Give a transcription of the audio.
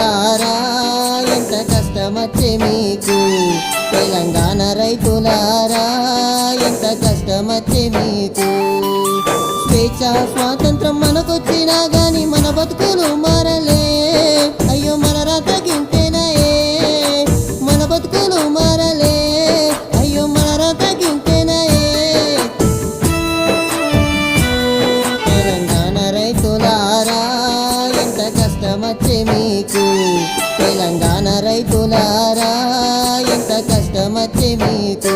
రైతులారా ఎంత కష్టమొచ్చి మీకు. తెలంగాణ రైతులారా ఎంత కష్టమొచ్చి మీకు. స్వేచ్ఛ స్వాతంత్రం మనకొచ్చినా గాని మన బతుకులు మారలే. అయ్యో మన రాత గింతేనాయే. మన బతుకులు మారలే. అయ్యో మన రాత గింతేనాయే. తెలంగాణ రైతులారా ఎంత కష్టమొచ్చి తెలంగాణ రైతులారా ఎంత కష్టమచ్చే మీకు?